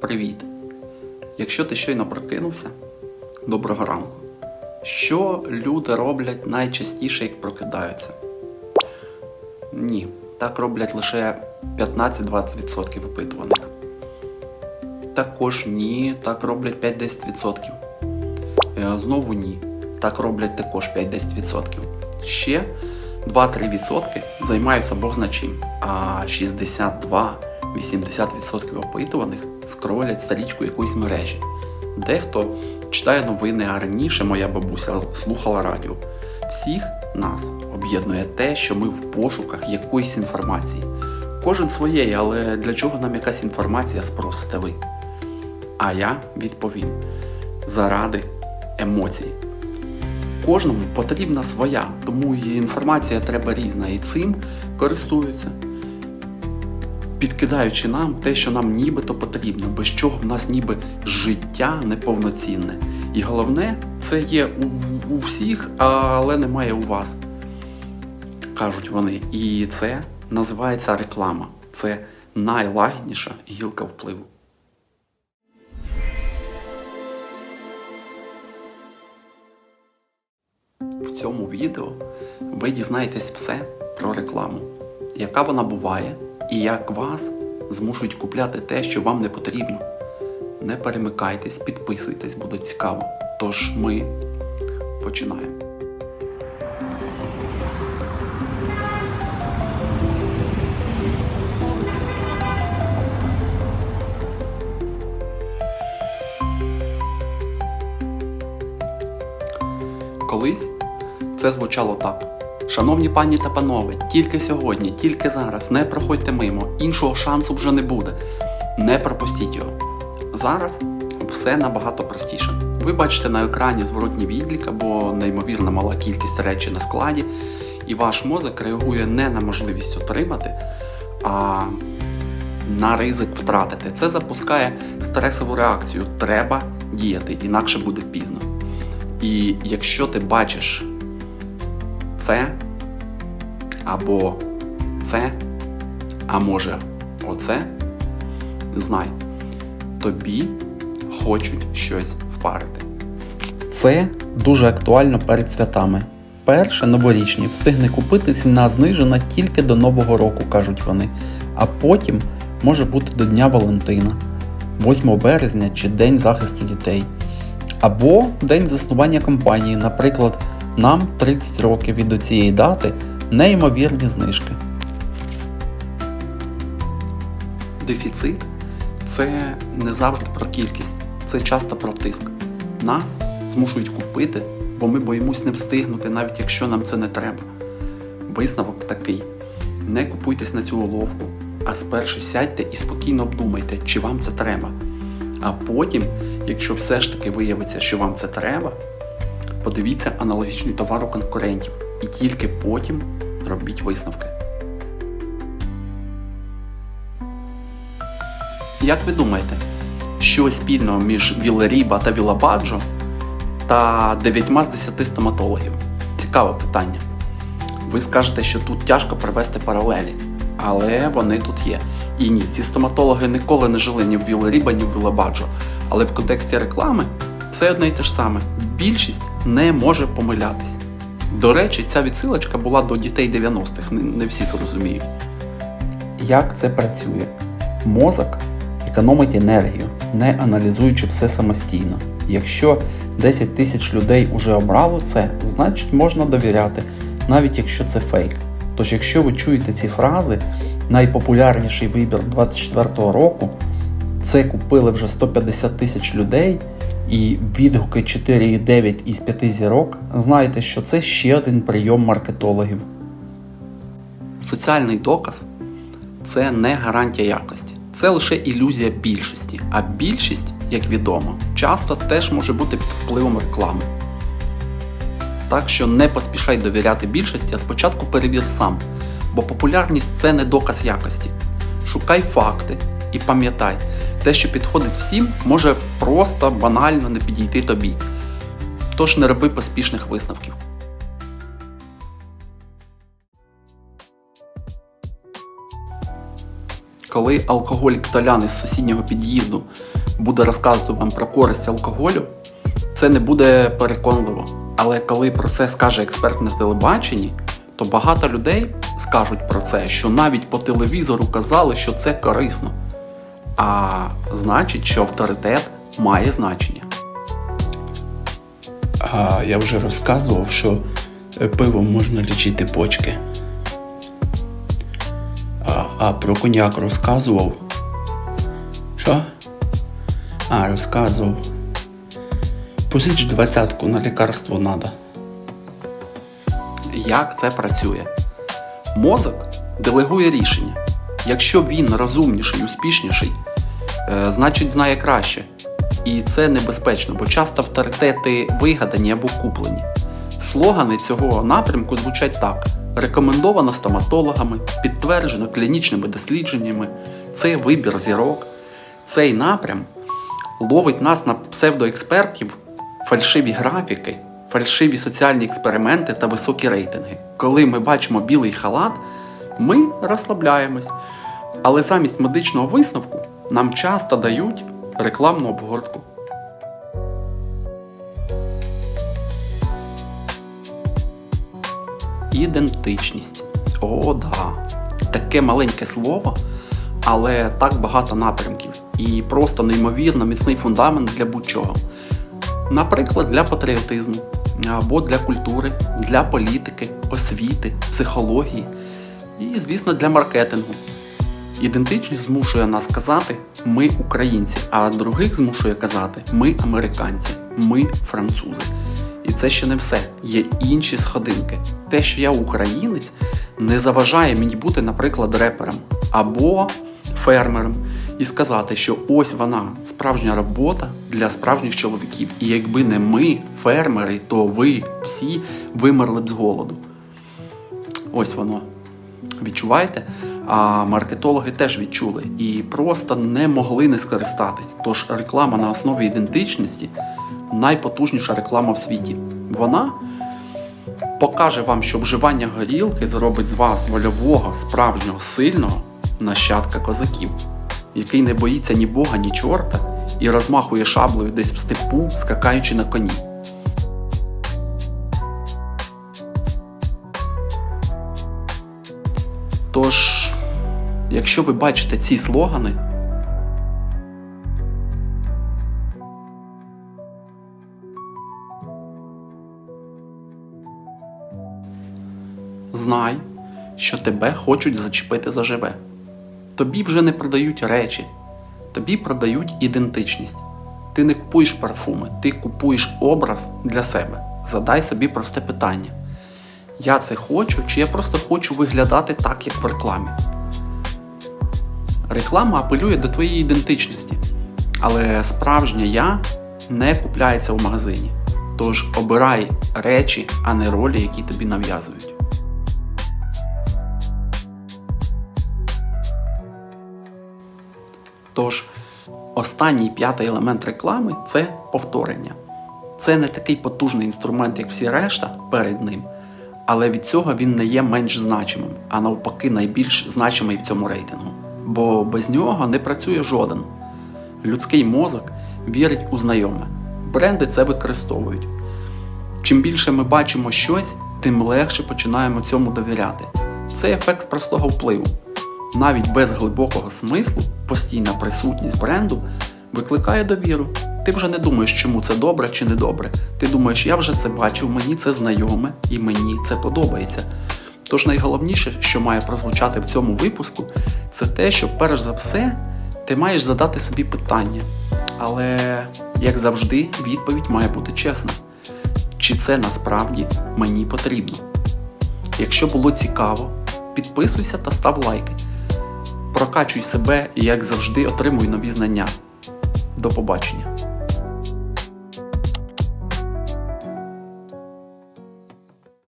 Привіт! Якщо ти щойно прокинувся, доброго ранку. Що люди роблять найчастіше, як прокидаються? Ні, так роблять лише 15-20% опитуваних. Також ні, так роблять 5-10%. Е, Знову ні. Так роблять також 5-10%. Ще 2-3% займаються Бог зна чим, а 62-80% опитуваних скролять сторічку якоїсь мережі. Дехто читає новини, а раніше моя бабуся слухала радіо. Всіх нас об'єднує те, що ми в пошуках якоїсь інформації. Кожен своєї, але для чого нам якась інформація спросите ви? А я відповім: заради емоцій. Кожному потрібна своя, тому і інформація треба різна, і цим користуються, підкидаючи нам те, що нам нібито потрібно, без чого в нас ніби життя неповноцінне. І головне, це є у, у всіх, але немає у вас, кажуть вони. І це називається реклама. Це найлагідніша гілка впливу. В цьому відео ви дізнаєтесь все про рекламу, яка вона буває і як вас змушують купляти те, що вам не потрібно. Не перемикайтесь, підписуйтесь, буде цікаво. Тож ми починаємо. Колись це звучало так. Шановні пані та панове, тільки сьогодні, тільки зараз, не проходьте мимо, іншого шансу вже не буде. Не пропустіть його. Зараз все набагато простіше. Ви бачите на екрані зворотній відлік або неймовірно мала кількість речей на складі, і ваш мозок реагує не на можливість отримати, а на ризик втратити. Це запускає стресову реакцію. Треба діяти, інакше буде пізно. І якщо ти бачиш це, або це, а може оце, знай, тобі хочуть щось впарити. Це дуже актуально перед святами. Перше новорічні встигне купити ціна знижена тільки до Нового року, кажуть вони, а потім може бути до Дня Валентина, 8 березня чи День захисту дітей. Або день заснування компанії, наприклад, нам 30 років від до цієї дати неймовірні знижки. Дефіцит це не завжди про кількість, це часто про тиск. Нас змушують купити, бо ми боїмось не встигнути, навіть якщо нам це не треба. Висновок такий: не купуйтесь на цю уловку, а спершу сядьте і спокійно обдумайте, чи вам це треба. А потім, якщо все ж таки виявиться, що вам це треба, подивіться аналогічний товар у конкурентів і тільки потім робіть висновки. Як ви думаєте, що спільного між Вілеріба та Вілабаджо та 9 з 10 стоматологів? Цікаве питання. Ви скажете, що тут тяжко провести паралелі, але вони тут є. І ні, ці стоматологи ніколи не жили ні в Вілеріба, ні в Вілабаджо. Але в контексті реклами це одне й те ж саме. Більшість не може помилятись. До речі, ця відсилочка була до дітей 90-х, не, не всі зрозуміють. Як це працює? Мозок економить енергію, не аналізуючи все самостійно. Якщо 10 тисяч людей уже обрало це, значить можна довіряти, навіть якщо це фейк. Тож, якщо ви чуєте ці фрази, найпопулярніший вибір 24-го року, це купили вже 150 тисяч людей, і відгуки 4,9 із 5 зірок, знаєте, що це ще один прийом маркетологів. Соціальний доказ це не гарантія якості, це лише ілюзія більшості. А більшість, як відомо, часто теж може бути під впливом реклами. Так що не поспішай довіряти більшості, а спочатку перевір сам, бо популярність це не доказ якості. Шукай факти і пам'ятай, те, що підходить всім, може просто банально не підійти тобі. Тож не роби поспішних висновків. коли алкоголік Толян із сусіднього під'їзду буде розказувати вам про користь алкоголю, це не буде переконливо. Але коли про це скаже експерт на телебаченні, то багато людей скажуть про це, що навіть по телевізору казали, що це корисно. А значить, що авторитет має значення. А я вже розказував, що е, пивом можна лічити почки. А, а про коньяк розказував. Що? А, розказував. Позич двадцятку на лікарство надо. Як це працює? Мозок делегує рішення. Якщо він розумніший, успішніший, е, значить знає краще. І це небезпечно, бо часто авторитети вигадані або куплені. Слогани цього напрямку звучать так: рекомендовано стоматологами, підтверджено клінічними дослідженнями, це вибір зірок. Цей напрям ловить нас на псевдоекспертів, фальшиві графіки, фальшиві соціальні експерименти та високі рейтинги. Коли ми бачимо білий халат, ми розслабляємось. Але замість медичного висновку нам часто дають рекламну обгортку. Ідентичність. О, да. Таке маленьке слово, але так багато напрямків. І просто неймовірно міцний фундамент для будь-чого. Наприклад, для патріотизму, або для культури, для політики, освіти, психології і, звісно, для маркетингу. Ідентичність змушує нас казати ми українці, а других змушує казати ми американці, ми французи. І це ще не все. Є інші сходинки. Те, що я українець, не заважає мені бути, наприклад, репером або фермером і сказати, що ось вона справжня робота для справжніх чоловіків. І якби не ми, фермери, то ви всі вимерли б з голоду. Ось воно. Відчуваєте? А маркетологи теж відчули і просто не могли не скористатись. Тож реклама на основі ідентичності найпотужніша реклама в світі. Вона покаже вам, що вживання горілки зробить з вас вольового, справжнього, сильного нащадка козаків, який не боїться ні Бога, ні чорта і розмахує шаблею десь в степу, скакаючи на коні. Тож, якщо ви бачите ці слогани, знай, що тебе хочуть зачепити заживе. Тобі вже не продають речі, тобі продають ідентичність. Ти не купуєш парфуми, ти купуєш образ для себе. Задай собі просте питання. Я це хочу, чи я просто хочу виглядати так, як в рекламі? Реклама апелює до твоєї ідентичності, але справжнє я не купляється в магазині. Тож обирай речі, а не ролі, які тобі нав'язують. Тож, останній п'ятий елемент реклами це повторення. Це не такий потужний інструмент, як всі решта перед ним, але від цього він не є менш значимим, а навпаки, найбільш значимий в цьому рейтингу. Бо без нього не працює жоден. Людський мозок вірить у знайоме. Бренди це використовують. Чим більше ми бачимо щось, тим легше починаємо цьому довіряти. Це ефект простого впливу. Навіть без глибокого смислу постійна присутність бренду викликає довіру. Ти вже не думаєш, чому це добре чи не добре. Ти думаєш, я вже це бачив, мені це знайоме і мені це подобається. Тож найголовніше, що має прозвучати в цьому випуску, це те, що перш за все ти маєш задати собі питання. Але, як завжди, відповідь має бути чесна. Чи це насправді мені потрібно? Якщо було цікаво, підписуйся та став лайки. Прокачуй себе і, як завжди, отримуй нові знання. До побачення!